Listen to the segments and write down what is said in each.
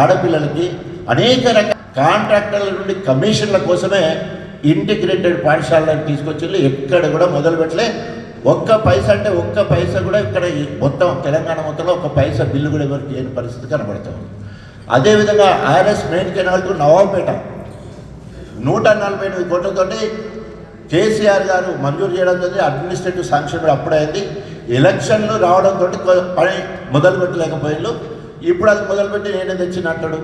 ఆడపిల్లలకి అనేక రకాల కాంట్రాక్టర్ల నుండి కమిషన్ల కోసమే ఇంటిగ్రేటెడ్ పాఠశాలను తీసుకొచ్చి ఎక్కడ కూడా మొదలు పెట్టలే. ఒక్క పైసా అంటే ఒక్క పైసా కూడా ఇక్కడ మొత్తం తెలంగాణ మొత్తంలో ఒక్క పైసా బిల్లు కూడా ఎవరికి లేని పరిస్థితి కనబడుతుంది అదేవిధంగా ఆర్ఎస్ మెయిన్ కెనాల్కు నవాబేట నూట నలభై ఎనిమిది కోట్లతోటి కేసీఆర్ గారు మంజూరు చేయడం జరిగింది. అడ్మినిస్ట్రేటివ్ శాంక్షన్ కూడా అప్పుడైంది ఎలక్షన్లు రావడంతో పని మొదలు పెట్టలేకపోయిండు ఇప్పుడు అది మొదలుపెట్టి నేనే తెచ్చినట్టాడు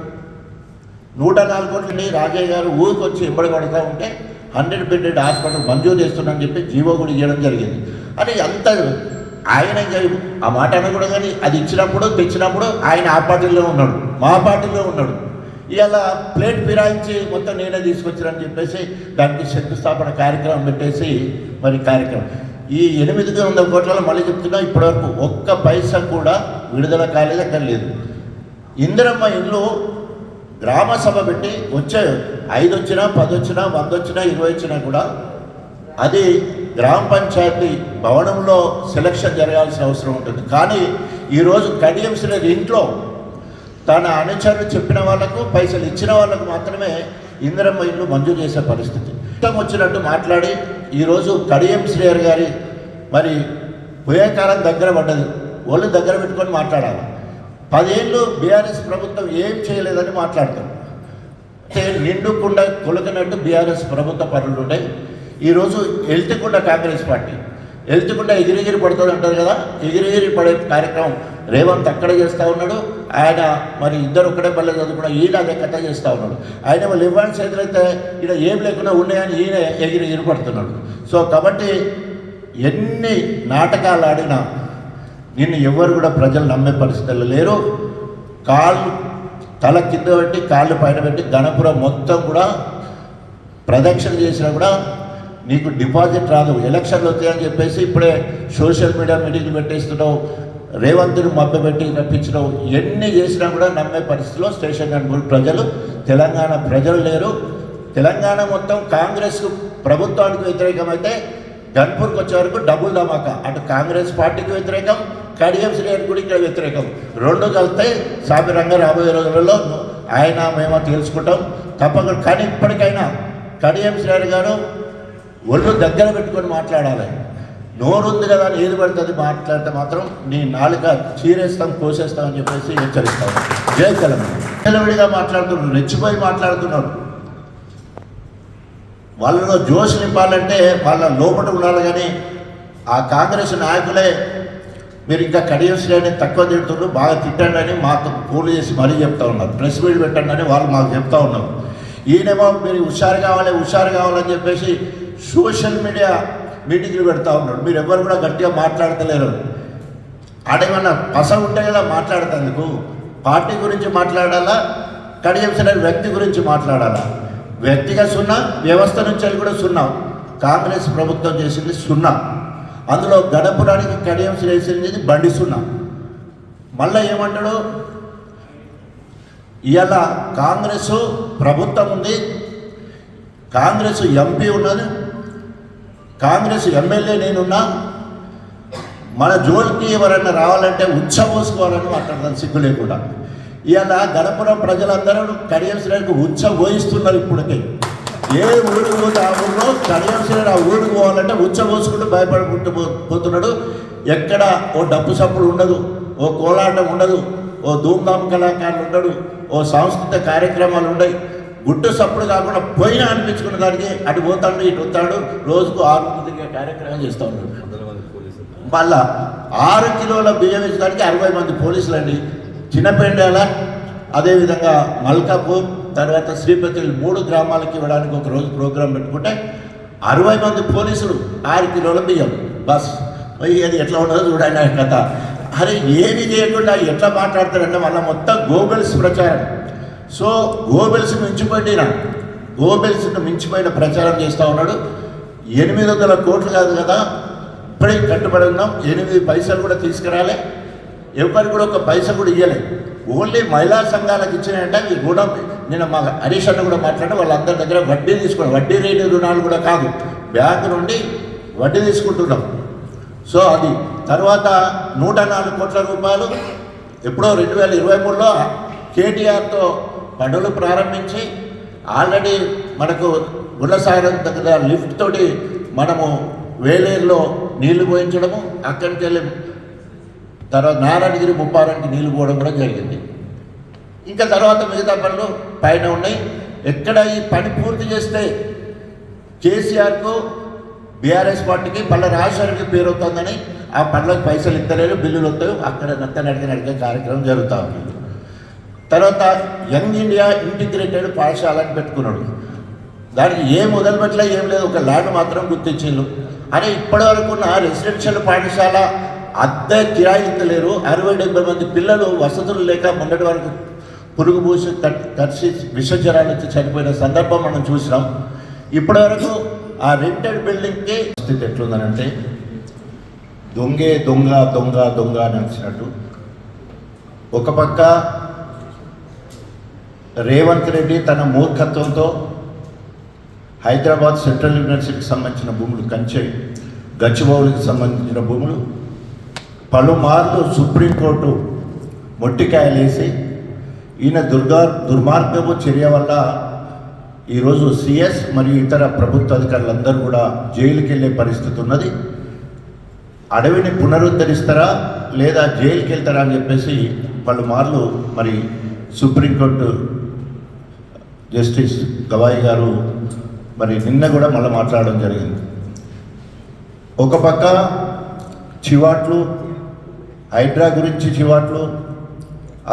నూట నాలుగు కోట్లని రాజయ్య గారు ఊరికి వచ్చి ఎంబడి ఉంటే హండ్రెడ్ బెడ్డెడ్ హాస్పిటల్ మంజూరు చేస్తున్నానని చెప్పి జీవో కూడా ఇవ్వడం జరిగింది. అని అంత ఆయన ఆ మాట అనకూడదు కానీ అది ఇచ్చినప్పుడు తెచ్చినప్పుడు ఆయన ఆ పార్టీలో ఉన్నాడు మా పార్టీలో ఉన్నాడు. ఇలా ప్లేట్ ఫిరాయించి మొత్తం నేనే తీసుకొచ్చానని చెప్పేసి దానికి శంకుస్థాపన కార్యక్రమం పెట్టేసి మరి కార్యక్రమం. ఈ ఎనిమిది వందల కోట్లలో మళ్ళీ చెప్తున్నా ఇప్పటివరకు ఒక్క పైసా కూడా విడుదల కాలేదు అక్కడ లేదు ఇందిరమ్మ ఇల్లు గ్రామ సభ పెట్టి వచ్చే ఐదు వచ్చినా పది వచ్చినా వంద వచ్చినా ఇరవై వచ్చినా కూడా అది గ్రామ పంచాయతీ భవనంలో సెలక్షన్ జరగాల్సిన అవసరం ఉంటుంది. కానీ ఈరోజు కడియం శ్రీధర్ ఇంట్లో తన అనుచరులు చెప్పిన వాళ్ళకు పైసలు ఇచ్చిన వాళ్ళకు మాత్రమే ఇందిరమ్మ ఇల్లు మంజూరు చేసే పరిస్థితి. ఇష్టం వచ్చినట్టు మాట్లాడి ఈరోజు కడియం శ్రీహర్ గారి మరి పోయే దగ్గర పడ్డది. ఒళ్ళు దగ్గర పెట్టుకొని మాట్లాడాలి. పదేళ్ళు బీఆర్ఎస్ ప్రభుత్వం ఏం చేయలేదని మాట్లాడతారు. అంటే నిండుకుండా కొలుకున్నట్టు బీఆర్ఎస్ ప్రభుత్వ పనులు ఉన్నాయి ఈరోజు ఎల్తకుండా కాంగ్రెస్ పార్టీ. ఎల్తకుండా ఎగిరిగిరి పడుతుంది అంటారు కదా ఎగిరిగిరి పడే కార్యక్రమం రేవంత్ అక్కడ చేస్తూ ఉన్నాడు ఆయన మరి ఇద్దరు ఒక్కడే పల్లె చదువుకున్నా ఈయన అదే కథ చేస్తూ ఉన్నాడు. ఆయన వాళ్ళు ఇవ్వాల్సి చేతులైతే ఈయన ఏం లేకుండా ఉన్నాయని ఈయన ఎగిరి ఎగిరి పడుతున్నాడు. సో కాబట్టి ఎన్ని నాటకాలు ఆడినా నిన్ను ఎవరు కూడా ప్రజలు నమ్మే పరిస్థితుల్లో లేరు. కాళ్ళు తల కింద పెట్టి కాళ్ళు పైన పెట్టి గణపురం మొత్తం కూడా ప్రదక్షిణ చేసినా కూడా నీకు డిపాజిట్ రాదు. ఎలక్షన్లు వచ్చాయని చెప్పేసి ఇప్పుడే సోషల్ మీడియా మీటింగ్లు పెట్టేస్తున్నావు. రేవంత్ని మభ్యపెట్టి రప్పించడం ఎన్ని చేసినా కూడా నమ్మే పరిస్థితిలో స్టేషన్ గన్పూర్ ప్రజలు తెలంగాణ ప్రజలు లేరు. తెలంగాణ మొత్తం కాంగ్రెస్ ప్రభుత్వానికి వ్యతిరేకమైతే గన్పూర్కి వచ్చే వరకు డబుల్ ధమాకా. అటు కాంగ్రెస్ పార్టీకి వ్యతిరేకం కడియం శ్రీహరి కూడా ఇక్కడ వ్యతిరేకం. రెండు కలిస్తే సామిరంగా రాబోయే రోజులలో ఆయన మేము తెలుసుకుంటాం తప్పకుండా కానీ ఇప్పటికైనా కడియం శ్రీహరి గారు ఒళ్ళు దగ్గర పెట్టుకొని మాట్లాడాలి. నోరుంది కదా అని ఏది పడుతుంది మాట్లాడితే మాత్రం నీ నాలుక చీరేస్తాం కోసేస్తాం అని చెప్పేసి హెచ్చరిస్తాం. జయ తెలంగాణ. విడిగా మాట్లాడుతున్నారు రెచ్చిపోయి మాట్లాడుతున్నారు. వాళ్ళలో జోష్ నింపాలంటే వాళ్ళ లోపల ఉండాలి కానీ ఆ కాంగ్రెస్ నాయకులే మీరు ఇంకా కడియం శ్రేణి తక్కువ తిడుతుండ్రు బాగా తిట్టండి అని మాకు ఫోన్లు చేసి మరీ చెప్తా ఉన్నారు. ప్రెస్ మీట్ పెట్టండి అని వాళ్ళు మాకు చెప్తా ఉన్నారు. ఈయనేమో మీరు హుషారు కావాలి హుషారు కావాలని చెప్పేసి సోషల్ మీడియా మీటింగ్లు పెడతా ఉన్నాడు. మీరు ఎవరు కూడా గట్టిగా మాట్లాడతలేరు. ఆడేమన్నా పస ఉంటే కదా మాట్లాడతందుకు పార్టీ గురించి మాట్లాడాలా? కడియం శ్రేణి వ్యక్తి గురించి మాట్లాడాలా? వ్యక్తిగా సున్నా వ్యవస్థ నుంచి వెళ్ళి కూడా సున్నా. కాంగ్రెస్ ప్రభుత్వం చేసింది సున్నా. అందులో గడపురానికి కడియం చేసింది బండి సున్నా. మళ్ళీ ఏమంటాడు? ఇవాళ కాంగ్రెస్ ప్రభుత్వం ఉంది. కాంగ్రెస్ ఎంపీ ఉన్నది. కాంగ్రెస్ ఎమ్మెల్యే నేనున్నా. మన జోలికి ఎవరన్నా రావాలంటే ఉచ్చబోసుకోవాలని మాట్లాడతాను సిగ్గు లేకుండా. ఇవాళ గణపురం ప్రజలందరూ కడియం శ్రేణికి ఉచ్చ పోయిస్తున్నారు ఇప్పటికే. ఏ ఊరికి పోతే ఆ ఊళ్ళో కడియం శ్రేణి ఆ ఊరికి పోవాలంటే ఉచ్చ పోసుకుంటూ భయపడుకుంటూ పో- పోతున్నాడు. ఎక్కడ ఓ డబ్బు సప్పుడు ఉండదు ఓ కోలాటం ఉండదు ఓ ధూమ్ధామ్ కళాకారులు ఉండడు ఓ సాంస్కృతిక కార్యక్రమాలు ఉండవు గుట్టు సప్పుడు కాకుండా పోయినా అనిపించుకున్న దానికి అటు పోతాడు ఇటు వస్తాడు రోజుకు ఆరు మంది తిరిగే కార్యక్రమం చేస్తూ ఉన్నాడు. మళ్ళా ఆరు కిలోల బియ్యం ఇచ్చడానికి అరవై మంది పోలీసులు అండి చిన్నపెండాల అదేవిధంగా మల్కాపూర్ తర్వాత శ్రీపతి మూడు గ్రామాలకి ఇవ్వడానికి ఒక రోజు ప్రోగ్రాం పెట్టుకుంటే అరవై మంది పోలీసులు ఆరు కిలోల బియ్యం. బస్. అది ఎట్లా ఉండదో చూడండి కథ. అరే ఏమి చేయకుండా ఎట్లా మాట్లాడతారంటే వాళ్ళ మొత్తం గోబెల్స్ ప్రచారం. సో గోబెల్స్ మించిపోయిన గోబెల్స్ను మించిపోయిన ప్రచారం చేస్తూ ఉన్నాడు. ఎనిమిది వందల కోట్లు కాదు కదా ఇప్పుడే కట్టుబడి ఉన్నాం. ఎనిమిది పైసలు కూడా తీసుకురాలే. ఎవరికి కూడా ఒక పైస కూడా ఇవ్వలేదు ఓన్లీ మహిళా సంఘాలకు ఇచ్చినాయంటే అవి కూడా నేను మా హరీష్ అన్న కూడా మాట్లాడి వాళ్ళందరి దగ్గర వడ్డీ తీసుకున్నాం. వడ్డీ రేటు రుణాలు కూడా కాదు. బ్యాంకు నుండి వడ్డీ తీసుకుంటున్నాం. సో అది తర్వాత నూట నాలుగు కోట్ల రూపాయలు ఎప్పుడో రెండు వేల ఇరవై మూడులో కేటీఆర్తో పనులు ప్రారంభించి ఆల్రెడీ మనకు గుల్లసాగరం దగ్గర లిఫ్ట్ తోటి మనము వేలేరులో నీళ్ళు పోయించడము అక్కడికి వెళ్ళి తర్వాత నారాయణగిరి ముప్పారానికి నీళ్ళు పోవడం కూడా జరిగింది. ఇంకా తర్వాత మిగతా పనులు పైన ఉన్నాయి. ఎక్కడ ఈ పని పూర్తి చేస్తే కేసీఆర్కు బీఆర్ఎస్ పార్టీకి పళ్ళ రాజశేఖర్కి పేరు అవుతుందని ఆ పనులకు పైసలు ఇస్తలేరు బిల్లులు వస్తాయి. అక్కడ నత్త నడిక నడికే కార్యక్రమం జరుగుతూ ఉంది. తర్వాత యంగ్ ఇండియా ఇంటిగ్రేటెడ్ పాఠశాల అని పెట్టుకున్నాడు. దానికి ఏ మొదలు పెట్టలే ఏం లేదు. ఒక ల్యాండ్ మాత్రం గుర్తించిండు అని ఇప్పటివరకు ఉన్న రెసిడెన్షియల్ పాఠశాల అద్దె కిరాయి అరవై డెబ్బై మంది పిల్లలు వసతులు లేక మొన్నటి వరకు పురుగు పూసి తడిసి విషజ్వరాలు వచ్చి చనిపోయిన సందర్భం మనం చూసినాం. ఇప్పటి వరకు ఆ రెంటెడ్ బిల్డింగ్కి స్థితి ఎట్లుందనంటే దొంగే దొంగ దొంగ దొంగ అని వచ్చినట్టు ఒక పక్క రేవంత్ రెడ్డి తన మూర్ఖత్వంతో హైదరాబాద్ సెంట్రల్ యూనివర్సిటీకి సంబంధించిన భూములు కంచె గచ్చిబౌలికి సంబంధించిన భూములు పలుమార్లు సుప్రీంకోర్టు మొట్టికాయలేసి ఈయన దుర్గా దుర్మార్గపు చర్య వల్ల ఈరోజు సిఎస్ మరియు ఇతర ప్రభుత్వ అధికారులందరూ కూడా జైలుకి వెళ్ళే పరిస్థితి ఉన్నది. అడవిని పునరుద్ధరిస్తారా లేదా జైలుకి వెళ్తారా అని చెప్పేసి పలుమార్లు మరి సుప్రీంకోర్టు జస్టిస్ గవాయి గారు మరి నిన్న కూడా మళ్ళీ మాట్లాడడం జరిగింది. ఒక పక్క చివాట్లు హైడ్రా గురించి చివాట్లు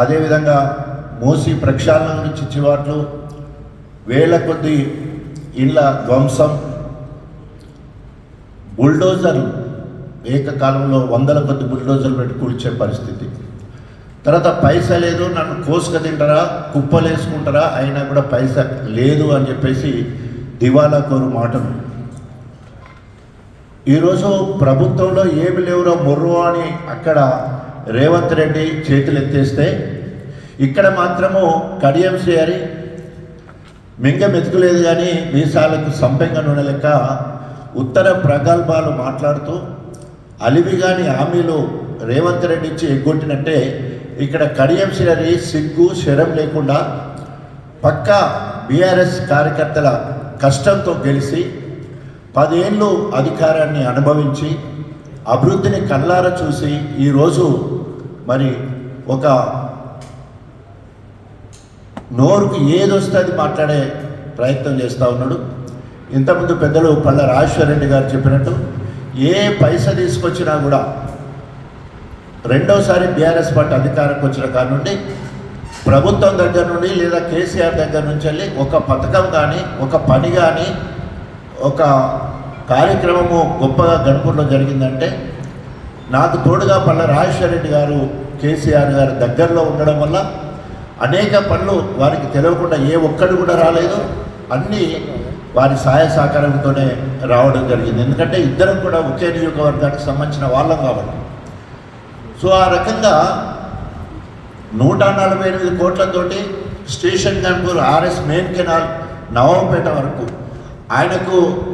అదేవిధంగా మోసి ప్రక్షాళన గురించి చివాట్లు వేల కొద్ది ఇళ్ళ ధ్వంసం బుల్డోజర్లు ఏకకాలంలో వందల కొద్ది బుల్డోజర్లు పెట్టి కూల్చే పరిస్థితి. తర్వాత పైస లేదు నన్ను కోసుక తింటారా కుప్పలేసుకుంటారా అయినా కూడా పైస లేదు అని చెప్పేసి దివాలా కోరు మాటలు. ఈరోజు ప్రభుత్వంలో ఏమి లేవురో మొర్రు అని అక్కడ రేవంత్ రెడ్డి చేతులు ఎత్తేస్తే ఇక్కడ మాత్రము కడియం చేయాలి మింగ మెతుకులేదు కానీ మీసాలకు సంపెంగ నూనె లెక్క ఉత్తర ప్రగల్భాలు మాట్లాడుతూ అలివిగాని హామీలు రేవంత్ రెడ్డి ఇచ్చి ఎగ్గొట్టినట్టే ఇక్కడ కడియం శ్రీ సిగ్గు శరం లేకుండా పక్క బీఆర్ఎస్ కార్యకర్తల కష్టంతో గెలిచి పదేళ్ళు అధికారాన్ని అనుభవించి అభివృద్ధిని కళ్ళార చూసి ఈరోజు మరి ఒక నోరుకు ఏది వస్తే అది మాట్లాడే ప్రయత్నం చేస్తూ ఉన్నాడు. ఇంతకుముందు పెద్దలు పళ్ళ రాజేశ్వర రెడ్డి గారు చెప్పినట్టు ఏ పైస తీసుకొచ్చినా కూడా రెండోసారి బీఆర్ఎస్ పార్టీ అధికారంకి వచ్చిన కాడి నుండి ప్రభుత్వం దగ్గర నుండి లేదా కేసీఆర్ దగ్గర నుంచి వెళ్ళి ఒక పథకం కానీ ఒక పని కానీ ఒక కార్యక్రమము గొప్పగా గణపూర్లో జరిగిందంటే నాకు తోడుగా పల్ల రాజేశ్వర రెడ్డి గారు కేసీఆర్ గారు దగ్గరలో ఉండడం వల్ల అనేక పనులు వారికి తెలియకుండా ఏ ఒక్కడు కూడా రాలేదు. అన్నీ వారి సహాయ సహకారంతోనే రావడం జరిగింది. ఎందుకంటే ఇద్దరం కూడా ఒకే నియోజకవర్గానికి సంబంధించిన వాళ్ళం కాబట్టి. సో ఆ రకంగా నూట నలభై ఎనిమిది కోట్లతోటి station Ghanpur RS main canal Navampet వరకు ఆయనకు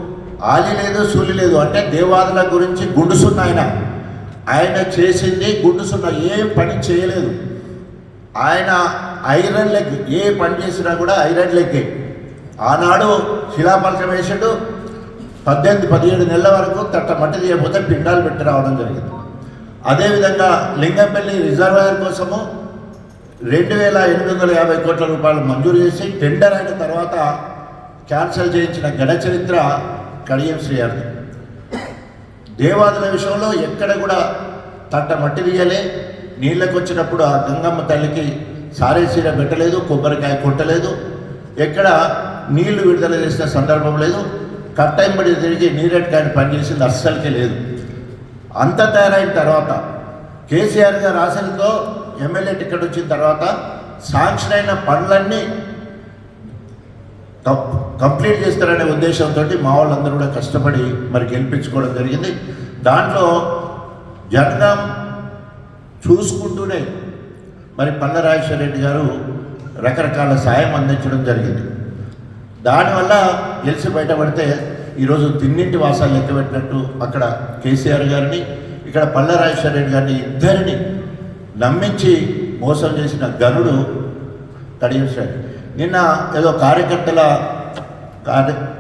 ఆలి లేదు సూలి లేదు. అంటే దేవాదుల గురించి గుండుసున్న ఆయన. ఆయన చేసింది గుండుసున్న ఏ పని చేయలేదు. ఆయన ఐరన్ లెగ్ ఏ పని చేసినా కూడా ఐరన్ లెగ్గే. ఆనాడు శిలాపలకం వేసాడు. పద్దెనిమిది పదిహేడు నెలల వరకు తట్ట మట్టి తీయకపోతే పిండాలు పెట్టి రావడం జరిగింది. అదేవిధంగా లింగంపల్లి రిజర్వాయర్ కోసము రెండు వేల ఎనిమిది వందల యాభై కోట్ల రూపాయలు మంజూరు చేసి టెండర్ అయిన తర్వాత క్యాన్సిల్ చేయించిన గడ చరిత్ర కడియం శ్రీయార్ది. దేవాదుల విషయంలో ఎక్కడ కూడా తట్ట మట్టి తీయలే. నీళ్ళకు వచ్చినప్పుడు ఆ గంగమ్మ తల్లికి సారే సీర పెట్టలేదు కొబ్బరికాయ కొట్టలేదు. ఎక్కడ నీళ్ళు విడుదల చేసిన సందర్భం లేదు. కట్టంబడి తిరిగి నీరెట్కాయని పనిచేసింది అస్సలకే లేదు. అంత తయారైన తర్వాత కేసీఆర్ గారు ఆశలతో ఎమ్మెల్యే టికెట్ వచ్చిన తర్వాత శాంక్షన్ అయిన పనులన్నీ కంప్లీట్ చేస్తారనే ఉద్దేశంతో మా వాళ్ళందరూ కూడా కష్టపడి మరి గెలిపించుకోవడం జరిగింది. దాంట్లో జనగాం చూసుకుంటూనే మరి పల్ల రాజేశ్వర రెడ్డి గారు రకరకాల సాయం అందించడం జరిగింది. దానివల్ల గెలిచి బయటపడితే ఈరోజు తిన్నింటి వాసాలు లెక్క పెట్టినట్టు అక్కడ కేసీఆర్ గారిని ఇక్కడ పల్ల రాజేశ్వర రెడ్డి గారిని ఇద్దరిని నమ్మించి మోసం చేసిన గనుడు కడిగిస్తాడు నిన్న ఏదో కార్యకర్తల 干的